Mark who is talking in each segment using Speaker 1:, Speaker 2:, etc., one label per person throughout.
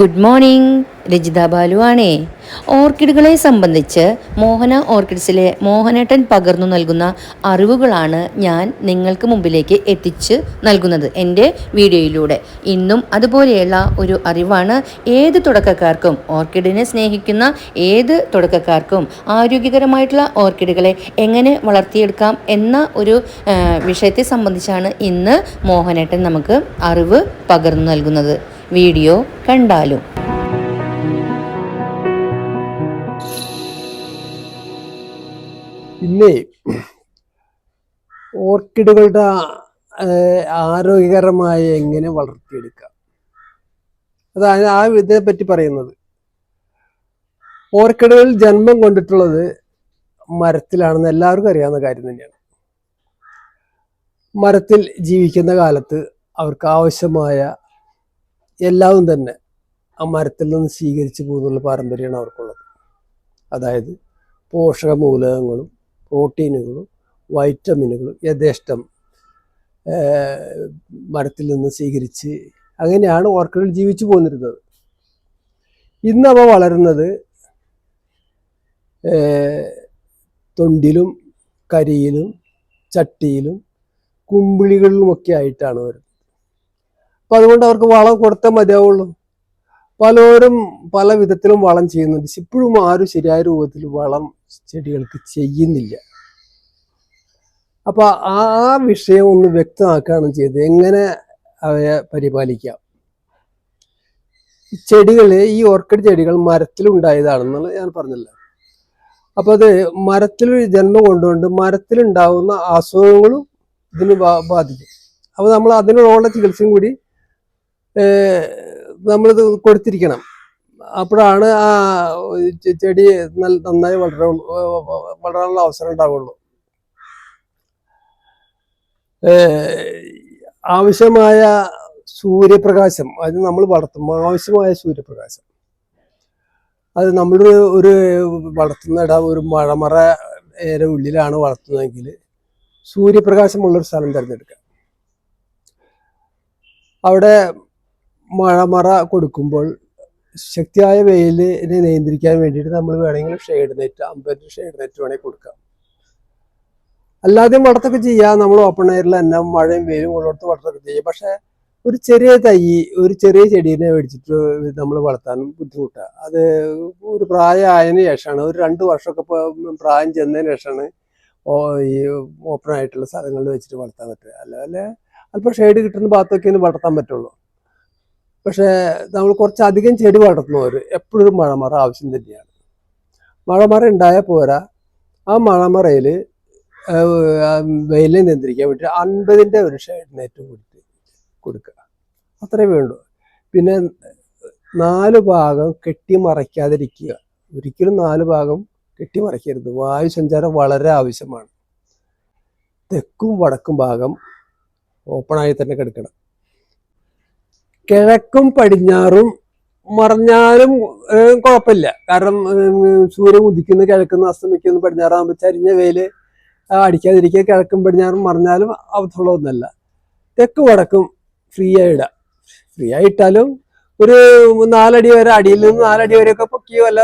Speaker 1: Good morning. Rajitha Balu ആണേ. ഓർക്കിഡുകളെ സംബന്ധിച്ച് മോഹന ഓർക്കിഡ്സിലെ മോഹനേട്ടൻ പകർന്നു നൽകുന്ന അറിവുകളാണ് ഞാൻ നിങ്ങൾക്ക് മുമ്പിലേക്ക് എത്തിച്ച് നൽകുന്നത് എന്റെ വീഡിയോയിലൂടെ. ഇന്നും അതുപോലെയുള്ള ഒരു അറിവാണ് ഏത് തുടക്കക്കാർക്കും ഓർക്കിഡിനെ സ്നേഹിക്കുന്ന ഏത് തുടക്കക്കാർക്കും ആരോഗ്യകരമായിട്ടുള്ള ഓർക്കിഡുകളെ എങ്ങനെ വളർത്തിയെടുക്കാം എന്ന ഒരു വിഷയത്തെ സംബന്ധിച്ചാണ് ഇന്ന് മോഹനേട്ടൻ നമുക്ക് അറിവ് പകർന്നു നൽകുന്നത്. വീഡിയോ കണ്ടാലും.
Speaker 2: പിന്നെ ഓർക്കിഡുകളുടെ ആരോഗ്യകരമായ എങ്ങനെ വളർത്തിയെടുക്കാം? അതാണ് ആ ഇതിനെ പറ്റി പറയുന്നത്. ഓർക്കിഡുകൾ ജന്മം കൊണ്ടിട്ടുള്ളത് മരത്തിലാണെന്ന് എല്ലാവർക്കും അറിയാവുന്ന കാര്യം തന്നെയാണ്. മരത്തിൽ ജീവിക്കുന്ന കാലത്ത് അവർക്ക് ആവശ്യമായ എല്ലാവും തന്നെ ആ മരത്തിൽ നിന്ന് സ്വീകരിച്ചു പോകുന്നുള്ള പാരമ്പര്യമാണ് അവർക്കുള്ളത്. അതായത് പോഷക മൂലകങ്ങളും പ്രോട്ടീനുകളും വൈറ്റമിനുകളും യഥേഷ്ടം മരത്തിൽ നിന്ന് സ്വീകരിച്ച് അങ്ങനെയാണ് ഓർക്കിഡുകൾ ജീവിച്ചു പോന്നിരുന്നത്. ഇന്ന് അവ വളരുന്നത് തൊണ്ടിലും കരിയിലും ചട്ടിയിലും കുമ്പിളികളിലുമൊക്കെ ആയിട്ടാണ് വരുന്നത്. അപ്പം അതുകൊണ്ട് അവർക്ക് വളം കൊടുത്തേ മതിയാവുള്ളൂ. പലരും പല വിധത്തിലും വളം ചെയ്യുന്നുണ്ട്. ഇപ്പോഴും ആരും ശരിയായ രൂപത്തിൽ വളം ചെടികൾക്ക് ചെയ്യുന്നില്ല. അപ്പൊ ആ വിഷയം ഒന്ന് വ്യക്തമാക്കുകയാണ് ചെയ്ത് എങ്ങനെ അവയെ പരിപാലിക്കാം? ചെടികൾ ഈ ഓർക്കിഡ് ചെടികൾ മരത്തിലുണ്ടായതാണെന്നുള്ളത് ഞാൻ പറഞ്ഞല്ലോ. അപ്പൊ അത് മരത്തിൽ ജന്മം കൊണ്ടുകൊണ്ട് മരത്തിലുണ്ടാവുന്ന അസുഖങ്ങളും ഇതിന് ബാധിക്കും. അപ്പൊ നമ്മൾ അതിനുള്ള ചികിത്സയും കൂടി നമ്മളിത് കൊടുത്തിരിക്കണം. അപ്പോഴാണ് ആ ചെടി നല്ല നന്നായി വളരാ വളരാനുള്ള അവസരം ഉണ്ടാവുള്ളൂ. ആവശ്യമായ സൂര്യപ്രകാശം അത് നമ്മൾ വളർത്തും. ആവശ്യമായ സൂര്യപ്രകാശം. അത് നമ്മൾ ഒരു വളർത്തുന്ന ഇട ഒരു മഴമറ ഏറെ ഉള്ളിലാണ് വളർത്തുന്നതെങ്കിൽ സൂര്യപ്രകാശമുള്ളൊരു സ്ഥലം തിരഞ്ഞെടുക്കുക. അവിടെ മഴമറ കൊടുക്കുമ്പോൾ ശക്തിയായ വെയിലിനെ നിയന്ത്രിക്കാൻ വേണ്ടിയിട്ട് നമ്മൾ വേണമെങ്കിൽ ഷെയ്ഡ് നെറ്റ് അമ്പത് ഷെയ്ഡ് നെറ്റ് വേണമെങ്കിൽ കൊടുക്കാം. അല്ലാതെ വളർത്തൊക്കെ ചെയ്യാം. നമ്മൾ ഓപ്പൺ എയറിൽ തന്നെ മഴയും വെയിലും കൊള്ളോടത്ത് വളർത്തൊക്കെ ചെയ്യാം. പക്ഷെ ഒരു ചെറിയ തൈ ഒരു ചെറിയ ചെടീനെ മേടിച്ചിട്ട് നമ്മൾ വളർത്താനും ബുദ്ധിമുട്ടാണ് അത് ഒരു പ്രായമായതിന് ശേഷമാണ് ഒരു രണ്ട് വർഷമൊക്കെ പ്രായം ചെന്നതിന് ശേഷമാണ് ഈ ഓപ്പൺ ആയിട്ടുള്ള സ്ഥലങ്ങളിൽ വെച്ചിട്ട് വളർത്താൻ പറ്റുക. അല്ലാതെ അല്പം ഷെയ്ഡ് കിട്ടുന്ന ഭാഗത്തൊക്കെ വളർത്താൻ പറ്റുള്ളൂ. പക്ഷേ നമ്മൾ കുറച്ചധികം ചെടി വളർത്തുന്നവർ എപ്പോഴും മഴമറ ആവശ്യം തന്നെയാണ്. മഴമറ ഉണ്ടായാൽ പോരാ. ആ മഴമറയിൽ വെയിലിനെ നിയന്ത്രിക്കാൻ വേണ്ടി അൻപതിന്റെ ഒരു ഷെയ്ഡ് നെറ്റ് കൊടുത്ത് കൊടുക്കുക. അത്രേ വേണ്ടു. പിന്നെ നാല് ഭാഗം കെട്ടി മറയ്ക്കാതിരിക്കുക ഒരിക്കലും നാല് ഭാഗം കെട്ടി മറയ്ക്കരുത് വായു സഞ്ചാരം വളരെ ആവശ്യമാണ്. തെക്കും വടക്കും ഭാഗം ഓപ്പണായി തന്നെ കിടക്കണം. കിഴക്കും പടിഞ്ഞാറും മറഞ്ഞാലും കുഴപ്പമില്ല. കാരണം സൂര്യൻ ഉദിക്കുന്ന കിഴക്കുന്ന അസ്തമിക്കുന്ന പടിഞ്ഞാറാകുമ്പോൾ ചരിഞ്ഞ വെയിൽ ആ, അടിക്കാതിരിക്കുക. കിഴക്കും പടിഞ്ഞാറും മറിഞ്ഞാലും അബദ്ധമുള്ളതൊന്നല്ല തെക്ക് വടക്കും ഫ്രീ ആയി ഇടാം. ഫ്രീ ആയി ഇട്ടാലും ഒരു നാലടി വരെ അടിയിൽ നിന്ന് നാലടി വരെയൊക്കെ പൊക്കി വല്ല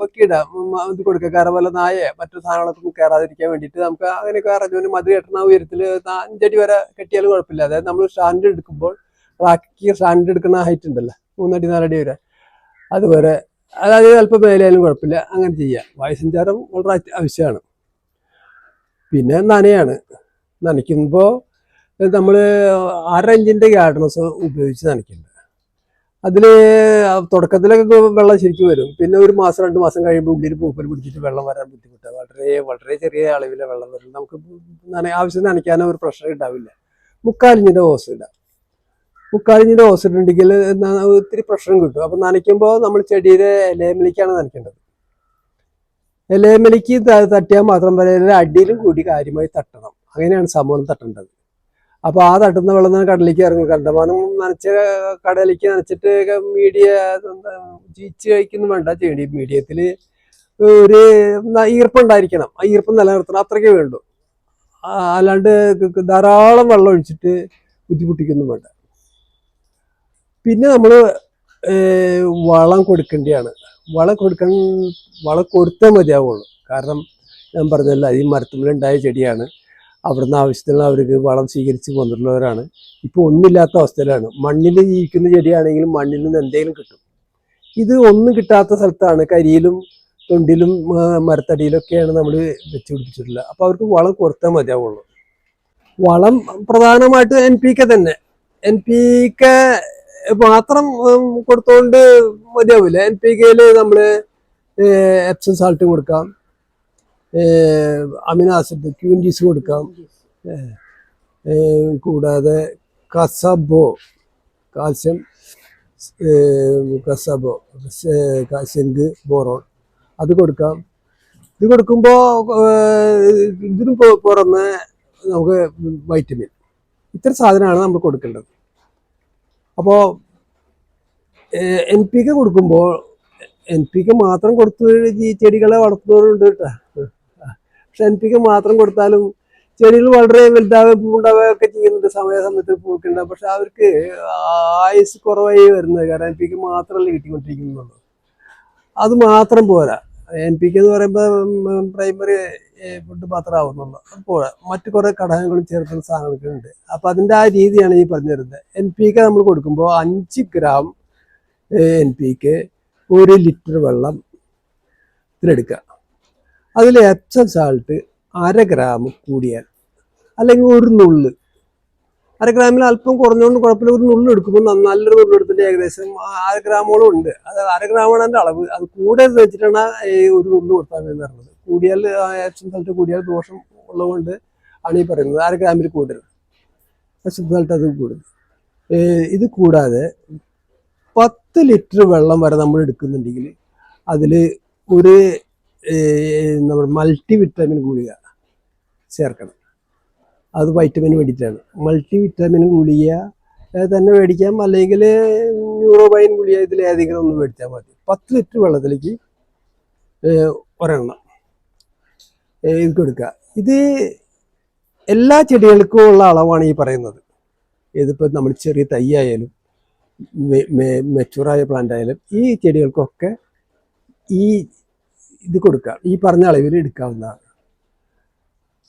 Speaker 2: പൊക്കി ഇടാം. ഇത് കൊടുക്കുക. കാരണം വല്ല നായേ മറ്റു സാധനങ്ങളൊക്കെ കയറാതിരിക്കാൻ വേണ്ടിയിട്ട് നമുക്ക് അങ്ങനെയൊക്കെ അറിഞ്ഞു മതി കെട്ടണ ഉയരത്തിൽ അഞ്ചടി വരെ കെട്ടിയാലും കുഴപ്പമില്ല. അതായത് നമ്മൾ സ്റ്റാൻഡ് എടുക്കുമ്പോൾ റാക്കി സ്റ്റാൻഡ് എടുക്കുന്ന ഹൈറ്റ് ഉണ്ടല്ലോ. മൂന്നടി നാലടി വരെ. അതുവരെ അതായത് അല്പം മേലായാലും കുഴപ്പമില്ല. അങ്ങനെ ചെയ്യാം. വായുസഞ്ചാരം വളരെ ആവശ്യമാണ്. പിന്നെ നനയാണ്. നനയ്ക്കുമ്പോൾ നമ്മൾ അര ഇഞ്ചിന്റെ ഗാർഡനസ് ഉപയോഗിച്ച് നനയ്ക്കുന്നുണ്ട് അതിൽ തുടക്കത്തിലൊക്കെ വെള്ളം ശരിക്കും വരും. പിന്നെ ഒരു മാസം രണ്ട് മാസം കഴിയുമ്പോൾ ഉള്ളിൽ പൂപ്പൽ പിടിച്ചിട്ട് വെള്ളം വരാൻ ബുദ്ധിമുട്ടാണ് വളരെ വളരെ ചെറിയ അളവിലെ വെള്ളം വരും. നമുക്ക് നന ആവശ്യം നനയ്ക്കാനോ ഒരു പ്രഷർ ഉണ്ടാവില്ല. മുക്കാലിഞ്ചിന്റെ ഹോസ് ഇടാം. മുക്കാലിഞ്ചിന്റെ ഓസിഡ് ഉണ്ടെങ്കിൽ ഒത്തിരി പ്രഷറും കിട്ടും. അപ്പം നനയ്ക്കുമ്പോൾ നമ്മൾ ചെടിയുടെ ഇലയമലിക്കാണ് നനയ്ക്കേണ്ടത്. ഇലയമലിക്ക് തട്ടിയാൽ മാത്രം വരെ അടിയിലും കൂടി കാര്യമായി തട്ടണം. അങ്ങനെയാണ് സമൂഹം തട്ടേണ്ടത്. അപ്പോൾ ആ തട്ടുന്ന വെള്ളം തന്നെ കടലിലേക്ക് ഇറങ്ങും. കണ്ടമാനം നനച്ച കടലിലേക്ക് നനച്ചിട്ട് മീഡിയ ചീച്ച് കഴിക്കുന്നു വേണ്ട ചെടി. മീഡിയത്തിൽ ഒരു ഈർപ്പം ഈർപ്പുണ്ടായിരിക്കണം ആ ഈർപ്പം നിലനിർത്തണം. അത്രയ്ക്ക് വേണ്ടു. അല്ലാണ്ട് ധാരാളം വെള്ളം ഒഴിച്ചിട്ട് ബുദ്ധിമുട്ടിക്കുന്നു വേണ്ട. പിന്നെ നമ്മൾ വളം കൊടുക്കേണ്ടതാണ് വളം കൊടുക്കാൻ വളം കൊടുത്തേ മതിയാവുള്ളൂ. കാരണം ഞാൻ പറഞ്ഞല്ലോ ഈ മരത്തുമ്പിലുണ്ടായ ചെടിയാണ്. അവിടുന്ന് ആവശ്യത്തിനുള്ള അവർക്ക് വളം സ്വീകരിച്ച് കൊണ്ടുള്ളവരാണ് ഇപ്പോൾ ഒന്നില്ലാത്ത അവസ്ഥയിലാണ്. മണ്ണിൽ ജീവിക്കുന്ന ചെടിയാണെങ്കിലും മണ്ണിൽ നിന്ന് എന്തെങ്കിലും കിട്ടും. ഇത് ഒന്നും കിട്ടാത്ത സ്ഥലത്താണ്. കരിയിലും തൊണ്ടിലും മരത്തടിയിലൊക്കെയാണ് നമ്മൾ വെച്ച് പിടിപ്പിച്ചിട്ടുള്ളത്. അപ്പോൾ അവർക്ക് വളം കൊടുത്താൽ മതിയാവുള്ളൂ. വളം പ്രധാനമായിട്ട് എൻ പി കെ തന്നെ. എൻ പി കെ മാത്രം കൊടുത്തോണ്ട് മതിയാവില്ല എൻ പി കെയിൽ നമ്മൾ എപ്സം സാൾട്ട് കൊടുക്കാം. അമിനാസിഡ് ക്യൂന്റീസ് കൊടുക്കാം. കൂടാതെ കസബോ കാൽസ്യം കസബോ സെങ്ക് ബോറോൺ അത് കൊടുക്കാം. ഇത് കൊടുക്കുമ്പോൾ ഇതിന് പുറമെ നമുക്ക് വൈറ്റമിൻ. ഇത്തരം സാധനമാണ് നമ്മൾ കൊടുക്കേണ്ടത്. അപ്പോൾ എൻ പി കെ കൊടുക്കുമ്പോൾ എൻ പി കെ മാത്രം കൊടുത്തു ഈ ചെടികളെ വളർത്തുന്നവരുണ്ട് കേട്ടോ. പക്ഷെ എൻ പി കെ മാത്രം കൊടുത്താലും ചെടികൾ വളരെ വലുതാവുകയും പൂണ്ടാവുക ഒക്കെ ചെയ്യുന്നുണ്ട്. സമയസമയത്ത് പൂക്കുണ്ടാവും പക്ഷെ അവർക്ക് ആയുസ് കുറവായി വരുന്നത് കാരണം എൻ പി കെ മാത്രമല്ല കിട്ടിക്കൊണ്ടിരിക്കുന്നുള്ളൂ. അത് മാത്രം പോരാ. എൻ പി കെ എന്ന് പറയുമ്പോൾ പ്രൈമറി ഫുഡ് മാത്രം ആവുന്നുള്ളൂ അപ്പോൾ മറ്റു കുറേ ഘടകങ്ങളും ചേർക്കുന്ന സാധനങ്ങളൊക്കെ ഉണ്ട് അപ്പം അതിന്റെ ആ രീതിയാണ് ഈ പറഞ്ഞു തരുന്നത്. എൻ പി കെ നമ്മൾ കൊടുക്കുമ്പോൾ അഞ്ച് ഗ്രാം എൻ പി കെ ഒരു ലിറ്റർ വെള്ളം ഇതിലെടുക്കുക. അതിൽ എപ്സം സാൾട്ട് അര ഗ്രാം കൂടിയാൽ അല്ലെങ്കിൽ ഒരു നുള്ള്. അര ഗ്രാമിൽ അല്പം കുറഞ്ഞുകൊണ്ട് കുഴപ്പമില്ല. ഒരു നുള്ള് എടുക്കുമ്പോൾ നല്ലൊരു നുള്ള് എടുത്തിട്ട് ഏകദേശം അര ഗ്രാമോളം ഉണ്ട്. അത് അര ഗ്രാമാണ് അതിന്റെ അളവ്. അത് കൂടെ വെച്ചിട്ടാണ് ഒരു നുള്ള് കൊടുത്താൽ എന്ന് പറഞ്ഞത്. കൂടിയാൽ ആക്ഷൻ സ്ഥലത്ത് കൂടിയാൽ ദോഷം ഉള്ളതുകൊണ്ട് ആണ് ഈ പറയുന്നത്. ആറ് ഗ്രാമിൽ കൂടരുത്. ആക്ഷൻ സ്ഥലത്ത് അത് കൂടരുത് ഇത് കൂടാതെ പത്ത് ലിറ്റർ വെള്ളം വരെ നമ്മൾ എടുക്കുന്നുണ്ടെങ്കിൽ അതിൽ ഒരു നമ്മൾ മൾട്ടി വിറ്റാമിൻ ഗുളിക ചേർക്കണം. അത് വൈറ്റമിന് വേണ്ടിയിട്ടാണ്. മൾട്ടി വിറ്റാമിൻ ഗുളിക തന്നെ മേടിക്കാം. അല്ലെങ്കിൽ ന്യൂറോബൈൻ ഗുളിക ഇതിൽ ഏതെങ്കിലും ഒന്ന് മേടിച്ചാൽ മതി. പത്ത് ലിറ്റർ വെള്ളത്തിലേക്ക് ഒരെണ്ണം. ഇത് കൊടുക്കുക. ഇത് എല്ലാ ചെടികൾക്കും ഉള്ള അളവാണ് ഈ പറയുന്നത്. ഇതിപ്പോൾ നമ്മൾ ചെറിയ തൈ ആയാലും മെച്ചൂറായ പ്ലാന്റ് ആയാലും ഈ ചെടികൾക്കൊക്കെ ഈ ഇത് കൊടുക്കുക. ഈ പറഞ്ഞ അളവിൽ എടുക്കാവുന്നതാണ്.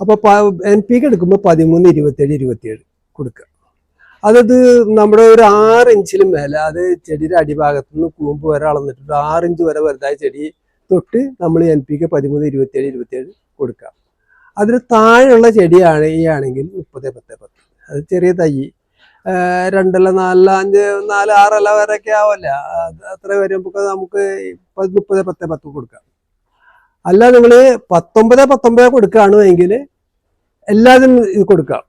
Speaker 2: അപ്പോൾ എൻ പി കെ എടുക്കുമ്പോൾ പതിമൂന്ന് ഇരുപത്തേഴ് ഇരുപത്തിയേഴ് കൊടുക്കുക. അതത് നമ്മുടെ ഒരു ആറ് ഇഞ്ചിലും മേലെ അത് ചെടിയുടെ അടിഭാഗത്ത് നിന്ന് കൂമ്പ് വരെ അളന്നിട്ട് ആറ് ഇഞ്ച് വരെ വലുതായ ചെടി തൊട്ട് നമ്മൾ എൻ പി കെ പതിമൂന്ന് ഇരുപത്തേഴ് ഇരുപത്തിയേഴ് കൊടുക്കുക അതിന് താഴെയുള്ള ചെടിയാണ് ഈ ആണെങ്കിൽ മുപ്പത് പത്ത് പത്ത്. അത് ചെറിയ തൈ. രണ്ടല്ല നാലല്ല അഞ്ച് നാല് ആറല്ല വരെയൊക്കെ ആവല്ല? അത് അത്ര വരുമ്പോൾ നമുക്ക് മുപ്പത് പത്ത് പത്ത് കൊടുക്കാം. അല്ല നിങ്ങൾ പത്തൊമ്പത് പത്തൊമ്പത് കൊടുക്കുകയാണെങ്കിൽ എല്ലാത്തിനും ഇത് കൊടുക്കാം.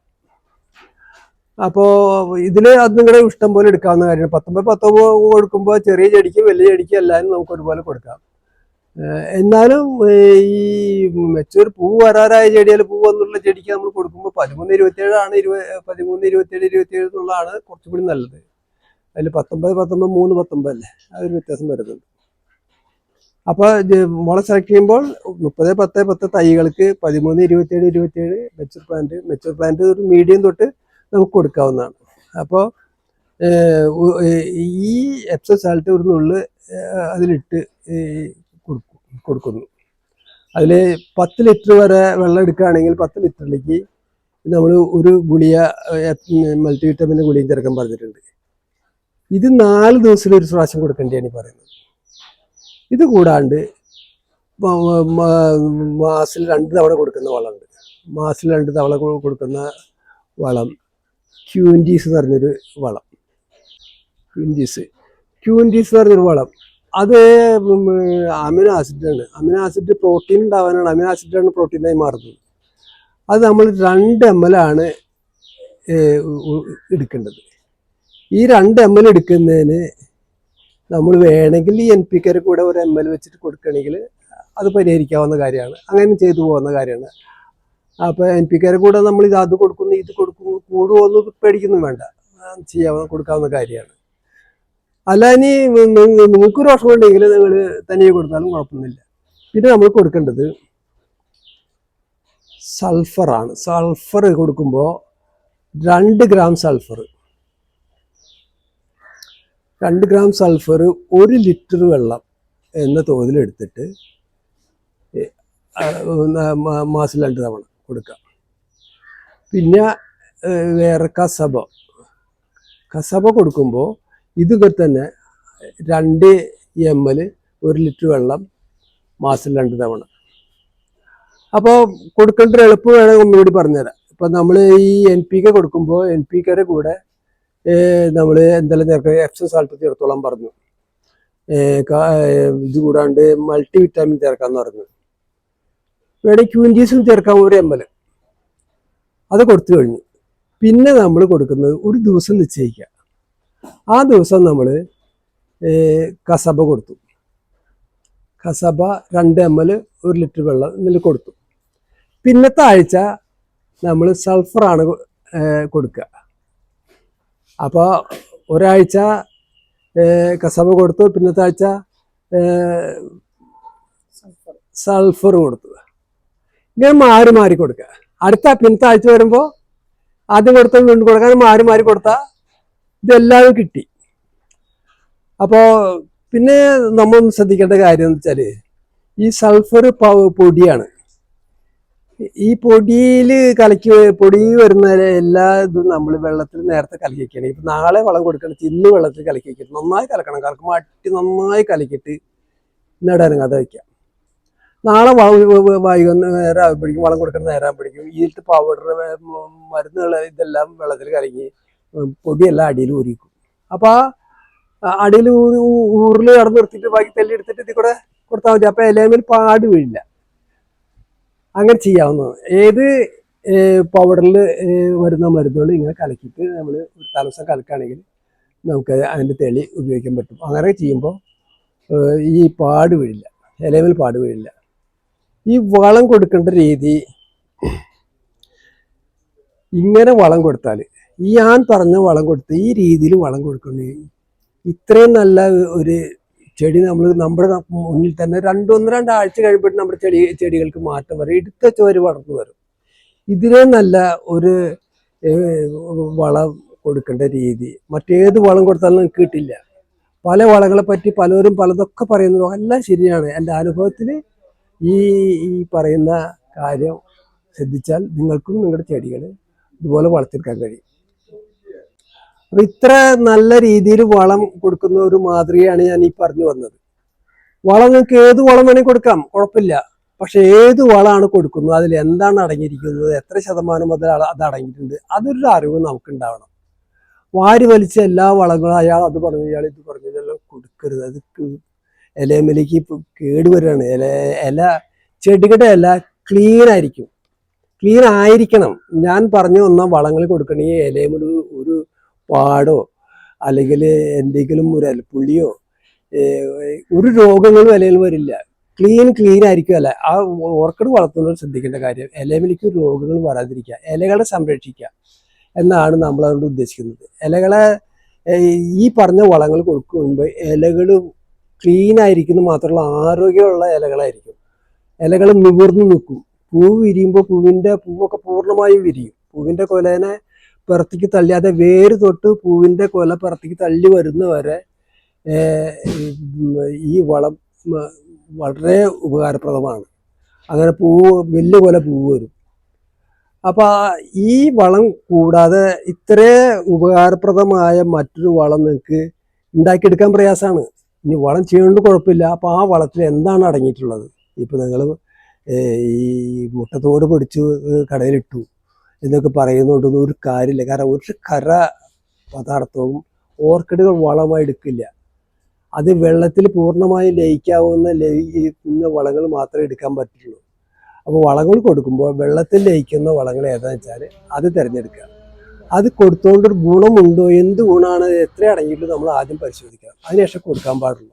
Speaker 2: അപ്പോൾ ഇതിൽ അത് നിങ്ങളുടെ ഇഷ്ടം പോലെ എടുക്കാവുന്ന കാര്യമാണ്. പത്തൊമ്പത് പത്തൊമ്പത് കൊടുക്കുമ്പോൾ ചെറിയ ചെടിക്ക് വലിയ ചെടിക്ക് എല്ലാവരും നമുക്ക് ഒരുപോലെ കൊടുക്കാം. എന്നാലും ഈ മെച്ചൂർ പൂ വരാറായ ചെടിയിൽ പൂ വന്നുള്ള ചെടിക്ക് നമ്മൾ കൊടുക്കുമ്പോൾ പതിമൂന്ന് ഇരുപത്തിയേഴാണ് ഇരുപത് പതിമൂന്ന് ഇരുപത്തിയേഴ് ഇരുപത്തിയേഴ് എന്നുള്ളതാണ് കുറച്ചും കൂടി നല്ലത്. അതിൽ പത്തൊമ്പത് പത്തൊമ്പത് മൂന്ന് പത്തൊമ്പത് അല്ലേ? ഒരു വ്യത്യാസം വരുന്നുണ്ട്. അപ്പോൾ മുള സെലക്ട് ചെയ്യുമ്പോൾ മുപ്പത് പത്ത് പത്ത് തൈകൾക്ക് പതിമൂന്ന് ഇരുപത്തിയേഴ് ഇരുപത്തിയേഴ് മെച്ചൂർ പ്ലാന്റ് മെച്ചൂർ പ്ലാന്റ് ഒരു മീഡിയം തൊട്ട് നമുക്ക് കൊടുക്കാവുന്നതാണ്. അപ്പോൾ ഈ എപ്സം സാൾട്ട് ഒരു നുള്ള് അതിലിട്ട് കൊടുക്കുന്നു. അതിൽ പത്ത് ലിറ്റർ വരെ വെള്ളം എടുക്കുകയാണെങ്കിൽ പത്ത് ലിറ്ററിലേക്ക് നമ്മൾ ഒരു ഗുളിയ മൾട്ടി വിറ്റമിന്റെ ഗുളിയും ചേർക്കാൻ പറഞ്ഞിട്ടുണ്ട്. ഇത് നാല് ദിവസത്തിൽ ഒരു പ്രാവശ്യം കൊടുക്കേണ്ടിയാണ് ഈ പറയുന്നത്. ഇത് കൂടാണ്ട് മ- മ- മാസത്തിൽ രണ്ട് തവണ കൊടുക്കുന്ന വളമുണ്ട് മാസത്തിൽ രണ്ട് തവണ കൊടുക്കുന്ന വളം ക്യൂന്റീസ് എന്ന് പറഞ്ഞൊരു വളം. ക്യൂന്റീസ് ക്യൂന്റീസ് എന്ന് പറഞ്ഞൊരു വളം. അത് അമിനോ ആസിഡാണ് അമിനോ ആസിഡ് പ്രോട്ടീൻ ഉണ്ടാവാനാണ്. അമിനോ ആസിഡാണ് പ്രോട്ടീനായി മാറുന്നത്. അത് നമ്മൾ രണ്ട് എം എൽ ആണ് എടുക്കേണ്ടത്. ഈ രണ്ട് എം എൽ എടുക്കുന്നതിന് നമ്മൾ വേണമെങ്കിൽ ഈ എൻ പി കരെ കൂടെ ഒരു എം എൽ വെച്ചിട്ട് കൊടുക്കണമെങ്കിൽ അത് പരിഹരിക്കാവുന്ന കാര്യമാണ്. അങ്ങനെ ചെയ്തു പോകുന്ന കാര്യമാണ്. അപ്പോൾ എൻ പി കരെ കൂടെ നമ്മൾ ഇത് അത് കൊടുക്കുന്നു ഇത് കൊടുക്കുന്നു കൂടുമോന്ന് പേടിക്കുന്നു വേണ്ട. ചെയ്യാവുന്ന കൊടുക്കാവുന്ന കാര്യമാണ്. അല്ല ഇനി നിങ്ങൾക്ക് വർഷം ഉണ്ടെങ്കിൽ നിങ്ങൾ തനിയെ കൊടുത്താലും കുഴപ്പമൊന്നുമില്ല. പിന്നെ നമ്മൾ കൊടുക്കേണ്ടത് സൾഫറാണ് സൾഫർ കൊടുക്കുമ്പോൾ രണ്ട് ഗ്രാം സൾഫർ രണ്ട് ഗ്രാം സൾഫർ ഒരു ലിറ്റർ വെള്ളം എന്ന തോതിലെടുത്തിട്ട് മാസം രണ്ട് തവണ കൊടുക്കാം പിന്നെ വേറെ കസബ. കസബ കൊടുക്കുമ്പോൾ ഇതൊക്കെ തന്നെ രണ്ട് എം എൽ ഒരു ലിറ്റർ വെള്ളം മാസം രണ്ട് തവണ. അപ്പോൾ കൊടുക്കേണ്ട ഒരു എളുപ്പം വേണമെങ്കിൽ ഒന്നുകൂടി പറഞ്ഞുതരാം. ഇപ്പം നമ്മൾ ഈ എൻ പി കെ കൊടുക്കുമ്പോൾ എൻ പി കെയുടെ കൂടെ നമ്മൾ എന്തെല്ലാം ചേർക്കുക എപ്സം സാൾട്ട് ചേർത്തോളം പറഞ്ഞു. ഇത് കൂടാണ്ട് മൾട്ടി വിറ്റാമിൻ ചേർക്കാമെന്ന് പറഞ്ഞു വേണമെങ്കിൽ ക്യൂൻജീസും ചേർക്കാം ഒരു എം എൽ അത് കൊടുത്തു കഴിഞ്ഞു. പിന്നെ നമ്മൾ കൊടുക്കുന്നത് ഒരു ദിവസം നിശ്ചയിക്കുക ആ ദിവസം നമ്മൾ കസബ കൊടുത്തു. കസബ രണ്ട് എം എൽ ഒരു ലിറ്റർ വെള്ളം ഇതിൽ കൊടുത്തു. പിന്നത്തെ ആഴ്ച നമ്മൾ സൾഫറാണ് കൊടുക്കുക അപ്പോൾ ഒരാഴ്ച കസബ കൊടുത്തു പിന്നത്തെ ആഴ്ച സൾഫർ കൊടുത്തു. ഇങ്ങനെ മാറി മാറി കൊടുക്കുക അടുത്ത പിന്നത്തെ ആഴ്ച വരുമ്പോൾ ആദ്യം കൊടുത്ത വീണ്ടും കൊടുക്കാൻ മാറി മാറി കൊടുത്താൽ ഇതെല്ലാം കിട്ടി. അപ്പോൾ പിന്നെ നമ്മൾ ശ്രദ്ധിക്കേണ്ട കാര്യം എന്ന് വെച്ചാൽ ഈ സൾഫർ പൊടിയാണ്. ഈ പൊടിയിൽ കലക്കി പൊടി വരുന്ന എല്ലാ ഇതും നമ്മൾ വെള്ളത്തിൽ നേരത്തെ കലക്കി വെക്കണം. ഇപ്പം നാളെ വളം കൊടുക്കണം ഇന്ന് വെള്ളത്തിൽ കലക്കി വെക്കണം നന്നായി കലക്കണം. കലക്കുമ്പോൾ മാറ്റി നന്നായി കലക്കിയിട്ട് നടാനങ്ങാതെ വയ്ക്കാം. നാളെ വൈകുന്നേരം ആകുമ്പോഴേക്കും വളം കൊടുക്കുന്ന നേരം ആകുമ്പോഴേക്കും ഇതിലത്തെ പൗഡർ മരുന്നുകൾ ഇതെല്ലാം വെള്ളത്തിൽ കലക്കി പൊടിയെല്ലാം അടിയിൽ ഊരിക്കും. അപ്പോൾ ആ അടിയിൽ ഊരി ഊറിൽ കടന്ന് നിർത്തിയിട്ട് ബാക്കി തല്ലി എടുത്തിട്ട് ഇതിൽ കൂടെ കൊടുത്താൽ മതി. അപ്പോൾ ഇലമേൽ പാട് വീഴില്ല. അങ്ങനെ ചെയ്യാവുന്നതാണ്. ഏത് പൗഡറിൽ വരുന്ന മരുന്നുകൾ ഇങ്ങനെ കലക്കിയിട്ട് നമ്മൾ ഒരു തലസം കലക്കുകയാണെങ്കിൽ നമുക്ക് അതിന്റെ തെളി ഉപയോഗിക്കാൻ പറ്റും. അങ്ങനെ ചെയ്യുമ്പോൾ ഈ പാട് വീഴില്ല. ഇലമേൽ പാട് വീഴില്ല. ഈ വളം കൊടുക്കേണ്ട രീതി ഇങ്ങനെ വളം കൊടുത്താൽ ഞാൻ പറഞ്ഞ വളം കൊടുത്ത് ഈ രീതിയിൽ വളം കൊടുക്കണേ. ഇത്രയും നല്ല ഒരു ചെടി നമ്മൾ നമ്മുടെ മുന്നിൽ തന്നെ രണ്ടൊന്ന് രണ്ടാഴ്ച കഴിയുമ്പോഴും നമ്മുടെ ചെടി ചെടികൾക്ക് മാറ്റം വരും. എടുത്ത ചോര് വളർന്നു വരും. ഇതിനെ നല്ല ഒരു വളം കൊടുക്കേണ്ട രീതി. മറ്റേത് വളം കൊടുത്താലും നമുക്ക് കിട്ടില്ല. പല വളങ്ങളെ പറ്റി പലരും പലതൊക്കെ പറയുന്നത് എല്ലാം ശരിയാണ്. എന്റെ അനുഭവത്തിൽ ഈ ഈ പറയുന്ന കാര്യം ശ്രദ്ധിച്ചാൽ നിങ്ങൾക്കും നിങ്ങളുടെ ചെടികൾ ഇതുപോലെ വളർത്തിയെടുക്കാൻ കഴിയും. അപ്പൊ ഇത്ര നല്ല രീതിയിൽ വളം കൊടുക്കുന്ന ഒരു മാതൃകയാണ് ഞാൻ ഈ പറഞ്ഞു വന്നത്. വളം നിങ്ങൾക്ക് ഏത് വളം വേണമെങ്കിൽ കൊടുക്കാം കുഴപ്പമില്ല. പക്ഷെ ഏത് വളമാണ് കൊടുക്കുന്നത് അതിൽ എന്താണ് അടങ്ങിയിരിക്കുന്നത് എത്ര ശതമാനം അതിൽ അത് അടങ്ങിയിട്ടുണ്ട് അതൊരു അറിവ് നമുക്ക് ഉണ്ടാവണം വാരി വലിച്ച എല്ലാ വളങ്ങളും അയാൾ അത് പറഞ്ഞു ഇയാൾ ഇത് പറഞ്ഞു ഇതെല്ലാം കൊടുക്കരുത്. അത് ഇലമലേക്ക് കേടുവരികയാണ് ഇല ഇല ചെടികളുടെ ഇല ക്ലീൻ ആയിരിക്കും. ക്ലീൻ ആയിരിക്കണം. ഞാൻ പറഞ്ഞു വന്ന വളങ്ങൾ കൊടുക്കണമെങ്കിൽ ഇലയിൽ പാടോ അല്ലെങ്കിൽ എന്തെങ്കിലും ഒരു അൽപ്പുള്ളിയോ ഒരു രോഗങ്ങളും ഇലയിൽ വരില്ല. ക്ലീൻ ക്ലീൻ ആയിരിക്കും അല്ല ആ ഓർക്കിഡ് വളർത്തുന്നവർ ശ്രദ്ധിക്കേണ്ട കാര്യം ഇലവിലേക്ക് രോഗങ്ങൾ വരാതിരിക്കുക ഇലകളെ സംരക്ഷിക്കുക എന്നാണ് നമ്മൾ അതുകൊണ്ട് ഉദ്ദേശിക്കുന്നത്. ഇലകളെ ഈ പറഞ്ഞ വളങ്ങൾ കൊടുക്കുമ്പോൾ ഇലകൾ ക്ലീൻ ആയിരിക്കുന്ന മാത്രമല്ല ആരോഗ്യമുള്ള ഇലകളായിരിക്കും. ഇലകൾ നിവർന്നു നിൽക്കും. പൂവ് വിരിയുമ്പോൾ പൂവിന്റെ പൂവൊക്കെ പൂർണമായും വിരിയും. പൂവിന്റെ കൊലേനെ പിറത്തേക്ക് അതെ വേര് തൊട്ട് പൂവിന്റെ കൊല പുറത്തേക്ക് തള്ളി വരുന്നവരെ ഈ വളം വളരെ ഉപകാരപ്രദമാണ്. അങ്ങനെ പൂവ് വലിയ കൊല പൂവ് വരും. അപ്പോൾ ഈ വളം കൂടാതെ ഇത്രേ ഉപകാരപ്രദമായ മറ്റൊരു വളം നിങ്ങൾക്ക് ഉണ്ടാക്കിയെടുക്കാൻ പ്രയാസമാണ് ഇനി വളം ചെയ്യേണ്ട കുഴപ്പമില്ല. അപ്പോൾ ആ വളത്തിൽ എന്താണ് അടങ്ങിയിട്ടുള്ളത്? ഇപ്പം നിങ്ങൾ ഈ മുട്ടത്തോട് പൊടിച്ച് കടയിലിട്ടു. എന്നൊക്കെ പറയുന്നതുകൊണ്ടൊന്നും ഒരു കാര്യമില്ല. കാരണം ഒരു കര പദാർത്ഥവും ഓർക്കിഡുകൾ വളമായി എടുക്കില്ല. അത് വെള്ളത്തിൽ പൂർണമായി ലയിക്കാവുന്ന ലയിക്കുന്ന വളങ്ങൾ മാത്രമേ എടുക്കാൻ പറ്റുള്ളൂ. അപ്പോൾ വളങ്ങൾ കൊടുക്കുമ്പോൾ വെള്ളത്തിൽ ലയിക്കുന്ന വളങ്ങൾ ഏതാണെന്ന് വെച്ചാൽ അത് തിരഞ്ഞെടുക്കുക. അത് കൊടുത്തുകൊണ്ടൊരു ഗുണമുണ്ടോ? എന്ത് ഗുണമാണ്? എത്ര അടങ്ങിയിട്ട് നമ്മൾ ആദ്യം പരിശോധിക്കണം അതിനുശേഷം കൊടുക്കാൻ പാടുള്ളൂ.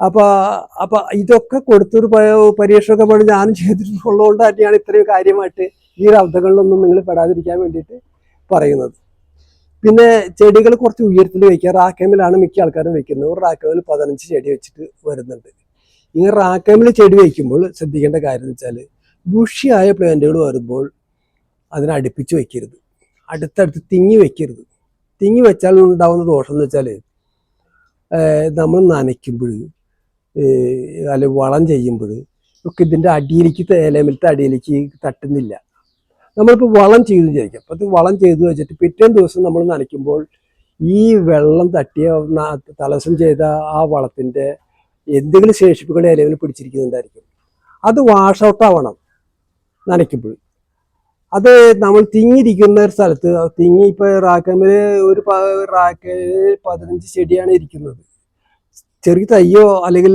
Speaker 2: അപ്പോൾ അപ്പോൾ ഇതൊക്കെ കൊടുത്തൊരു പരീക്ഷ പരീക്ഷയൊക്കെ പണി ഞാനും ചെയ്തിട്ടുള്ളതുകൊണ്ട് തന്നെയാണ് ഇത്രയും കാര്യമായിട്ട് ഈ അബദ്ധങ്ങളിലൊന്നും നിങ്ങൾ പെടാതിരിക്കാൻ വേണ്ടിയിട്ട് പറയുന്നത്. പിന്നെ ചെടികൾ കുറച്ച് ഉയരത്തിൽ വയ്ക്കുക റാക്കേമിലാണ് മിക്ക ആൾക്കാരും വെക്കുന്നത്. ഒരു റാക്കേമിൽ പതിനഞ്ച് ചെടി വെച്ചിട്ട് വരുന്നുണ്ട്. ഇങ്ങനെ റാക്കേമിൽ ചെടി വയ്ക്കുമ്പോൾ ശ്രദ്ധിക്കേണ്ട കാര്യം എന്ന് വെച്ചാൽ ബുഷിയായ പ്ലാന്റുകൾ വരുമ്പോൾ അതിനെ അടുപ്പിച്ച് വെക്കരുത്. അടുത്തടുത്ത് തിങ്ങി വെക്കരുത്. തിങ്ങി വെച്ചാൽ ഉണ്ടാവുന്ന ദോഷം എന്ന് വെച്ചാൽ നമ്മൾ നനയ്ക്കുമ്പോൾ അല്ലെ വളം ചെയ്യുമ്പോൾ ഒക്കെ ഇതിന്റെ അടിയിലേക്ക് ഇലമിലത്തെ അടിയിലേക്ക് തട്ടുന്നില്ല. നമ്മളിപ്പോൾ വളം ചെയ്തു വിചാരിക്കാം. അപ്പോൾ വളം ചെയ്തു വെച്ചിട്ട് പിറ്റേ ദിവസം നമ്മൾ നനയ്ക്കുമ്പോൾ ഈ വെള്ളം തട്ടിയ തലസം ചെയ്ത ആ വളത്തിന്റെ എന്തെങ്കിലും ശേഷിപ്പുകൾ ഇലവിൽ പിടിച്ചിരിക്കുന്നുണ്ടായിരിക്കും അത് വാഷ് ഔട്ട് ആവണം നനയ്ക്കുമ്പോൾ. അത് നമ്മൾ തിങ്ങിയിരിക്കുന്ന ഒരു സ്ഥലത്ത് തിങ്ങി ഇപ്പോൾ റാക്കമിൽ ഒരു റാക്കയിൽ പതിനഞ്ച് ചെടിയാണ് ഇരിക്കുന്നത്. ചെറിയ തയ്യോ അല്ലെങ്കിൽ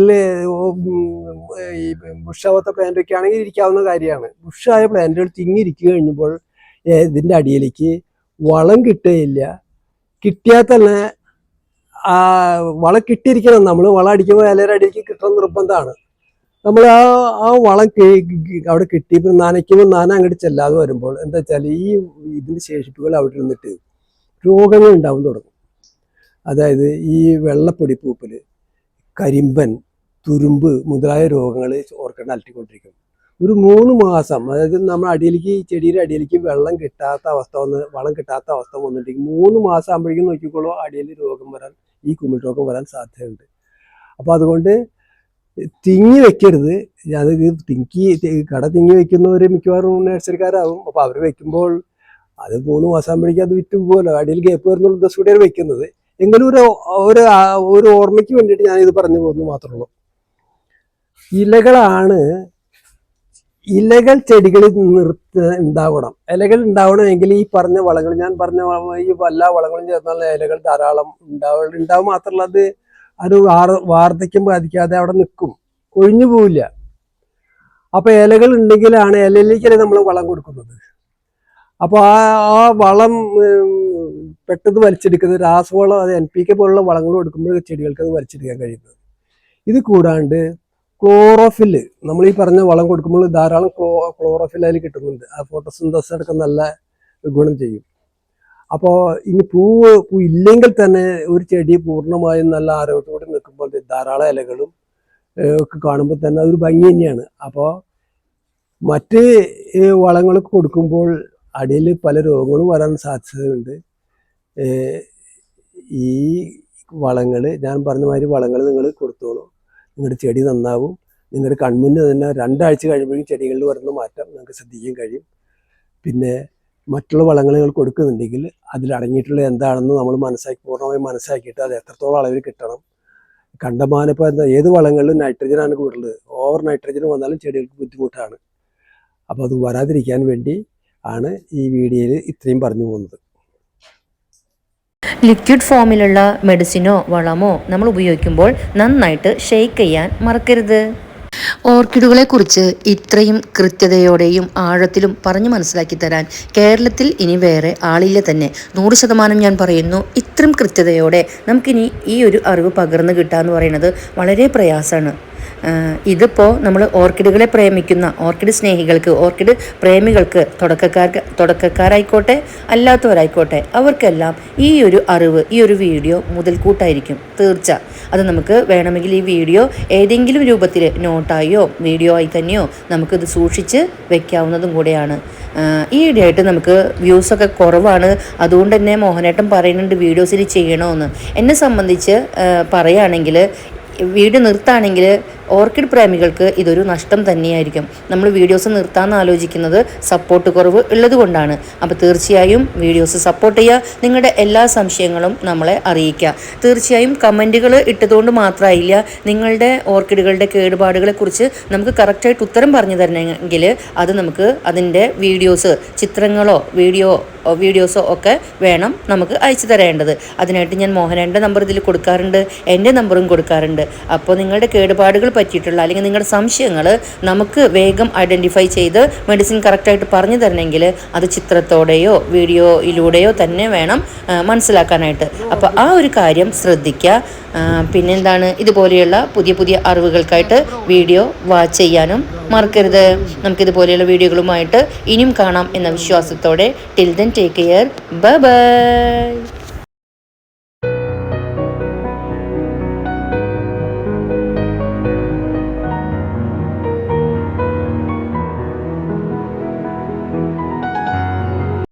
Speaker 2: ഈ ബുഷാവാത്ത പ്ലാന്റ് ഒക്കെ ആണെങ്കിൽ ഇരിക്കാവുന്ന കാര്യമാണ്. ബുഷായ പ്ലാന്റുകൾ തിങ്ങിയിരിക്കുക കഴിഞ്ഞപ്പോൾ ഇതിന്റെ അടിയിലേക്ക് വളം കിട്ടുകയില്ല. കിട്ടിയാൽ തന്നെ ആ വളം കിട്ടിയിരിക്കണം. നമ്മൾ വളം അടിക്കുമ്പോൾ എല്ലാവരും അടിയിലേക്ക് കിട്ടണം നിർബന്ധമാണ്. നമ്മൾ ആ ആ വളം അവിടെ കിട്ടിയപ്പോൾ നനയ്ക്കുമ്പോൾ നന അങ്ങോട്ട് ചെല്ലാതെ വരുമ്പോൾ എന്താ വെച്ചാൽ ഈ ഇതിന്റെ ശേഷിപ്പുകൾ അവിടെ നിന്നിട്ട് രോഗങ്ങൾ ഉണ്ടാവും തുടങ്ങും. അതായത് ഈ വെള്ളപ്പൊടി പൂപ്പൽ കരിമ്പൻ തുരുമ്പ് മുതലായ രോഗങ്ങൾ ഓർക്കേണ്ട അലട്ടിക്കൊണ്ടിരിക്കും ഒരു മൂന്ന് മാസം അതായത് നമ്മൾ അടിയിലേക്ക് ചെടിയുടെ അടിയിലേക്ക് വെള്ളം കിട്ടാത്ത അവസ്ഥ വന്ന് വളം കിട്ടാത്ത അവസ്ഥ വന്നിട്ടുണ്ടെങ്കിൽ മൂന്ന് മാസം ആകുമ്പോഴേക്കും നോക്കിക്കോളൂ അടിയിൽ രോഗം വരാൻ ഈ കുമിൾ രോഗം വരാൻ സാധ്യതയുണ്ട്. അപ്പോൾ അതുകൊണ്ട് തിങ്ങി വെക്കരുത്. അത് തിങ്കി കട തിങ്ങി വെക്കുന്നവർ മിക്കവാറും നഴ്സറിക്കാരാവും അപ്പോൾ അവർ വെക്കുമ്പോൾ അത് മൂന്ന് മാസം ആകുമ്പോഴേക്കും അത് വിറ്റ് പോകുമല്ലോ അടിയിൽ ഗ്യാപ്പ് വരുന്നുള്ള ഉദ്ദേശം കൂടിയാണ് വെക്കുന്നത്. എങ്കിലും ഒരു ഒരു ഒരു ഓർമ്മയ്ക്ക് വേണ്ടിയിട്ട് ഞാനിത് പറഞ്ഞു പോകുന്നു മാത്രമേ ഉള്ളൂ. ഇലകളാണ് ഇലകൾ ചെടികളിൽ നിർത്ത ഉണ്ടാവണം. ഇലകൾ ഉണ്ടാവണമെങ്കിൽ ഈ പറഞ്ഞ വളങ്ങൾ ഞാൻ പറഞ്ഞ ഈ എല്ലാ വളങ്ങളും ചേർന്നാൽ ഇലകൾ ധാരാളം ഉണ്ടാവും ഉണ്ടാവും മാത്രമല്ല അത് അത് വാർ- വാർദ്ധക്യം ബാധിക്കാതെ അവിടെ നിൽക്കും. കൊഴിഞ്ഞു പോവില്ല. അപ്പൊ ഇലകൾ ഉണ്ടെങ്കിലാണ് ഇലയിലേക്കല്ലേ നമ്മൾ വളം കൊടുക്കുന്നത്? അപ്പൊ ആ ആ വളം പെട്ടെന്ന് വലിച്ചെടുക്കുന്നത് രാസവളം അത് എൻ പി കെ പോലുള്ള വളങ്ങൾ കൊടുക്കുമ്പോൾ ചെടികൾക്ക് അത് വലിച്ചെടുക്കാൻ കഴിയുന്നത്. ഇത് കൂടാണ്ട് ക്ലോറോഫിൽ നമ്മൾ ഈ പറഞ്ഞ വളം കൊടുക്കുമ്പോൾ ധാരാളം ക്ലോ ക്ലോറോഫിൽ അതിൽ കിട്ടുന്നുണ്ട്. ആ ഫോട്ടോസിന്തസിസ് അടക്കം നല്ല ഗുണം ചെയ്യും. അപ്പോൾ ഇനി പൂവ് പൂ ഇല്ലെങ്കിൽ തന്നെ ഒരു ചെടി പൂർണമായും നല്ല ആരോഗ്യത്തോടെ നിൽക്കുമ്പോൾ ധാരാളം ഇലകളും ഒക്കെ കാണുമ്പോൾ തന്നെ അതൊരു ഭംഗി തന്നെയാണ്. അപ്പോൾ മറ്റ് വളങ്ങൾ കൊടുക്കുമ്പോൾ അടിയിൽ പല രോഗങ്ങളും വരാൻ സാധ്യതയുണ്ട് ഈ വളങ്ങൾ ഞാൻ പറഞ്ഞ മാതിരി വളങ്ങൾ നിങ്ങൾ കൊടുത്തോളൂ. നിങ്ങളുടെ ചെടി നന്നാവും. നിങ്ങളുടെ കൺമുന്നിൽ തന്നെ രണ്ടാഴ്ച കഴിയുമ്പോഴേക്കും ചെടികളിൽ വരുന്ന മാറ്റം നിങ്ങൾക്ക് ശ്രദ്ധിക്കാൻ കഴിയും. പിന്നെ മറ്റുള്ള വളങ്ങൾ നിങ്ങൾ കൊടുക്കുന്നുണ്ടെങ്കിൽ അതിലടങ്ങിയിട്ടുള്ള എന്താണെന്ന് നമ്മൾ മനസ്സാക്കി പൂർണമായും മനസ്സാക്കിയിട്ട് അത് എത്രത്തോളം അളവിൽ കിട്ടണം. കണ്ടമാനം ഇപ്പോൾ എന്താ ഏത് വളങ്ങളിലും നൈട്രജനാണ് കൂടുതൽ? ഓവർ നൈട്രജൻ വന്നാലും ചെടികൾക്ക് ബുദ്ധിമുട്ടാണ്. അപ്പോൾ അത് വരാതിരിക്കാൻ വേണ്ടി ആണ് ഈ വീഡിയോയിൽ ഇത്രയും പറഞ്ഞു പോകുന്നത്.
Speaker 1: ലിക്വിഡ് ഫോമിലുള്ള മെഡിസിനോ വളമോ നമ്മൾ ഉപയോഗിക്കുമ്പോൾ നന്നായിട്ട് ഷെയ്ക്ക് ചെയ്യാൻ മറക്കരുത്. ഓർക്കിഡുകളെ കുറിച്ച് ഇത്രയും കൃത്യതയോടെയും ആഴത്തിലും പറഞ്ഞു മനസ്സിലാക്കി തരാൻ കേരളത്തിൽ ഇനി വേറെ ആളില്ല തന്നെ. നൂറ് ശതമാനം ഞാൻ പറയുന്നു ഇത്രയും കൃത്യതയോടെ നമുക്കിനി ഈ ഒരു അറിവ് പകർന്നു കിട്ടുക എന്ന് പറയുന്നത് വളരെ പ്രയാസമാണ്. ഇതിപ്പോൾ നമ്മൾ ഓർക്കിഡുകളെ പ്രേമിക്കുന്ന ഓർക്കിഡ് സ്നേഹികൾക്ക് ഓർക്കിഡ് പ്രേമികൾക്ക് തുടക്കക്കാർക്ക് തുടക്കക്കാരായിക്കോട്ടെ അല്ലാത്തവരായിക്കോട്ടെ അവർക്കെല്ലാം ഈ ഒരു അറിവ് ഈ ഒരു വീഡിയോ മുതൽക്കൂട്ടായിരിക്കും. തീർച്ച. അത് നമുക്ക് വേണമെങ്കിൽ ഈ വീഡിയോ ഏതെങ്കിലും രൂപത്തിൽ നോട്ടായോ വീഡിയോ ആയി തന്നെയോ നമുക്കിത് സൂക്ഷിച്ച് വെക്കാവുന്നതും കൂടെയാണ്. ഈ ഇടയായിട്ട് നമുക്ക് വ്യൂസൊക്കെ കുറവാണ്. അതുകൊണ്ട് തന്നെ മോഹനേട്ടൻ പറയുന്നുണ്ട് വീഡിയോസിൽ ചെയ്യണമെന്ന് എന്നെ സംബന്ധിച്ച് പറയുകയാണെങ്കിൽ വീഡിയോ നിർത്താണെങ്കിൽ ഓർക്കിഡ് പ്രേമികൾക്ക് ഇതൊരു നഷ്ടം തന്നെയായിരിക്കും. നമ്മൾ വീഡിയോസ് നിർത്താമെന്ന് ആലോചിക്കുന്നത് സപ്പോർട്ട് കുറവ് ഉള്ളതുകൊണ്ടാണ് അപ്പോൾ തീർച്ചയായും വീഡിയോസ് സപ്പോർട്ട് ചെയ്യുക. നിങ്ങളുടെ എല്ലാ സംശയങ്ങളും നമ്മളെ അറിയിക്കുക. തീർച്ചയായും കമന്റുകൾ ഇട്ടതുകൊണ്ട് മാത്രമായില്ല നിങ്ങളുടെ ഓർക്കിഡുകളുടെ കേടുപാടുകളെ കുറിച്ച് നമുക്ക് കറക്റ്റായിട്ട് ഉത്തരം പറഞ്ഞു തരണമെങ്കിൽ അത് നമുക്ക് അതിന്റെ വീഡിയോസ് ചിത്രങ്ങളോ വീഡിയോ വീഡിയോസോ ഒക്കെ വേണം നമുക്ക് അയച്ചു തരേണ്ടത്. അതിനായിട്ട് ഞാൻ മോഹനന്റെ നമ്പർ ഇതിൽ കൊടുക്കാറുണ്ട് എന്റെ നമ്പറും കൊടുക്കാറുണ്ട്. അപ്പോൾ നിങ്ങളുടെ കേടുപാടുകൾ പറ്റിയിട്ടുള്ള അല്ലെങ്കിൽ നിങ്ങളുടെ സംശയങ്ങൾ നമുക്ക് വേഗം ഐഡന്റിഫൈ ചെയ്ത് മെഡിസിൻ കറക്റ്റായിട്ട് പറഞ്ഞു തരണമെങ്കിൽ അത് ചിത്രത്തോടെയോ വീഡിയോയിലൂടെയോ തന്നെ വേണം മനസ്സിലാക്കാനായിട്ട്. അപ്പോൾ ആ ഒരു കാര്യം ശ്രദ്ധിക്കുക. പിന്നെന്താണ്? ഇതുപോലെയുള്ള പുതിയ പുതിയ അറിവുകൾക്കായിട്ട് വീഡിയോ വാച്ച് ചെയ്യാനും മറക്കരുത്. നമുക്കിതുപോലെയുള്ള വീഡിയോകളുമായിട്ട് ഇനിയും കാണാം എന്ന വിശ്വാസത്തോടെ. Till then take care bye